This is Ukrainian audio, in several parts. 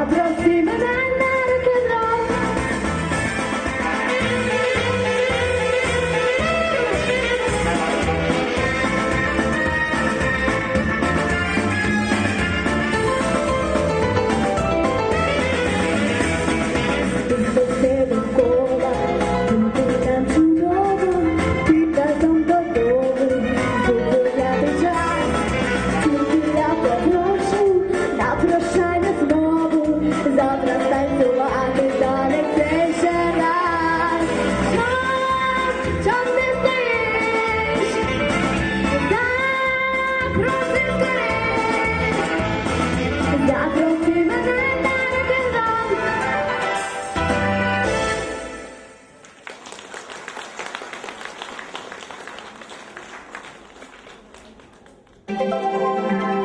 abbracci me dentro うん。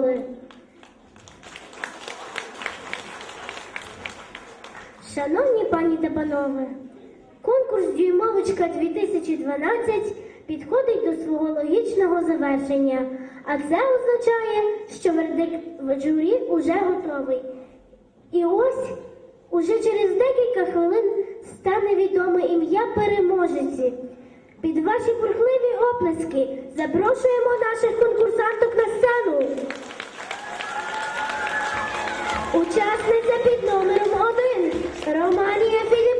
школи. Шановні пані та панове, конкурс Дюймовочка 2012 підходить до свого логічного завершення, а це означає, що вердикт журі уже готовий. І ось уже через декілька хвилин стане відоме ім'я переможеці. Під ваші бурхливі оплески запрошуємо наших конкурсанток на сцену. Учасниця під номером один Романія Філіп.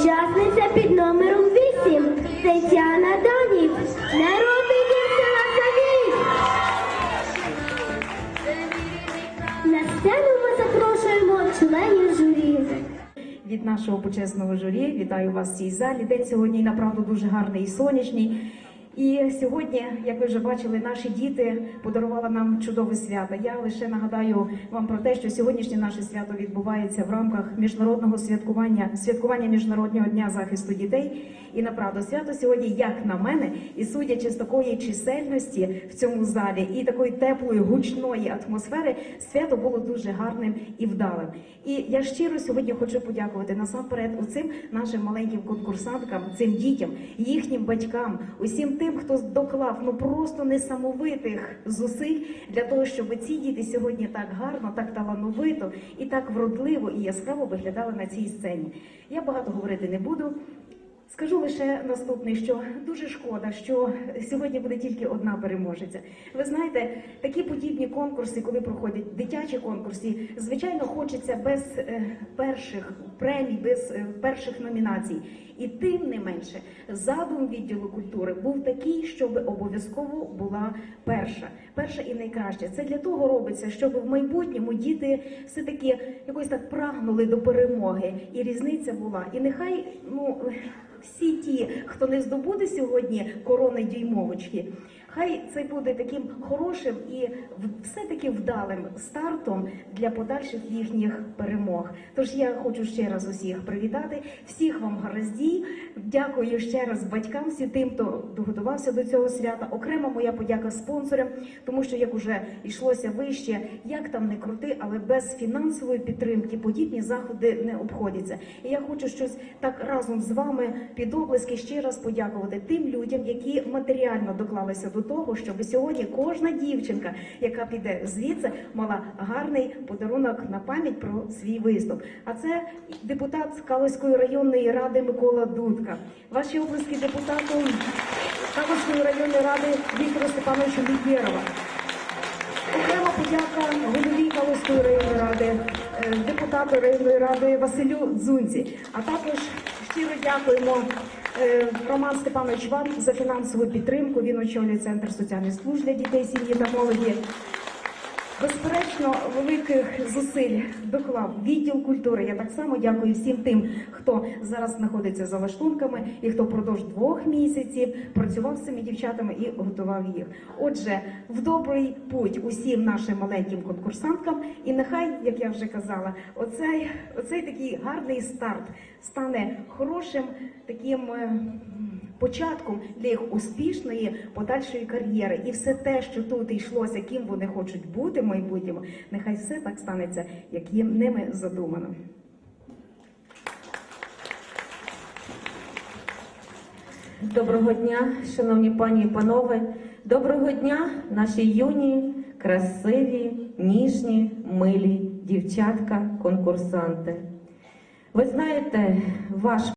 Учасниця під номером 8 Тетяна Данів, народи дім села На сцену ми запрошуємо членів журі. від нашого почесного журі. Вітаю вас в цій залі. День сьогодні направду дуже гарний і сонячний. І сьогодні, як ви вже бачили, наші діти подарували нам чудове свято. Я лише нагадаю вам про те, що сьогоднішнє наше свято відбувається в рамках міжнародного святкування святкування міжнародного дня захисту дітей. І направду свято сьогодні, як на мене, і судячи з такої чисельності в цьому залі і такої теплої гучної атмосфери, свято було дуже гарним і вдалим. І я щиро сьогодні хочу подякувати насамперед оцим нашим маленьким конкурсанткам, цим дітям, їхнім батькам, усім тим, хто доклав ну просто несамовитих зусиль для того, щоб ці діти сьогодні так гарно, так талановито і так вродливо і яскраво виглядали на цій сцені. Я багато говорити не буду. Скажу лише наступне, що дуже шкода, що сьогодні буде тільки одна переможеця. Ви знаєте, такі подібні конкурси, коли проходять дитячі конкурси, звичайно, хочеться без е, перших премій, без е, перших номінацій. І тим не менше, задум відділу культури був такий, щоб обов'язково була перша, перша і найкраща. Це для того робиться, щоб в майбутньому діти все таки якось так прагнули до перемоги, і різниця була. І нехай ну всі ті, хто не здобуде сьогодні корони дюймовочки, хай це буде таким хорошим і все-таки вдалим стартом для подальших їхніх перемог. Тож я хочу ще раз усіх привітати, всіх вам гараздій. Дякую ще раз батькам, всім тим, хто доготувався до цього свята. Окрема моя подяка спонсорам, тому що як уже йшлося вище, як там не крути, але без фінансової підтримки подібні заходи не обходяться. І я хочу щось так разом з вами під облески ще раз подякувати тим людям, які матеріально доклалися до того, щоб сьогодні кожна дівчинка, яка піде звідси, мала гарний подарунок на пам'ять про свій виступ. А це депутат Калузької районної ради Микола Дудка. Ваші облески депутату Калузької районної ради Віктору Степановичу Лібєрова. Окрема подяка голові Калузької районної ради, е, депутату районної ради Василю Дзунці. А також щиро дякуємо Роман Степанович вам за фінансову підтримку. Він очолює центр соціальних служб для дітей, сім'ї та молоді. Безперечно, великих зусиль доклав відділ культури. Я так само дякую всім тим, хто зараз знаходиться за лаштунками і хто впродовж двох місяців працював з цими дівчатами і готував їх. Отже, в добрий путь усім нашим маленьким конкурсанткам, і нехай, як я вже казала, оцей, оцей такий гарний старт стане хорошим таким. е, початком для їх успішної подальшої кар'єри. І все те, що тут йшлося, ким вони хочуть бути майбутньому, нехай все так станеться, як їм ними задумано. Доброго дня, шановні пані і панове. Доброго дня, наші юні, красиві, ніжні, милі дівчатка, конкурсанти. Ви знаєте, ваш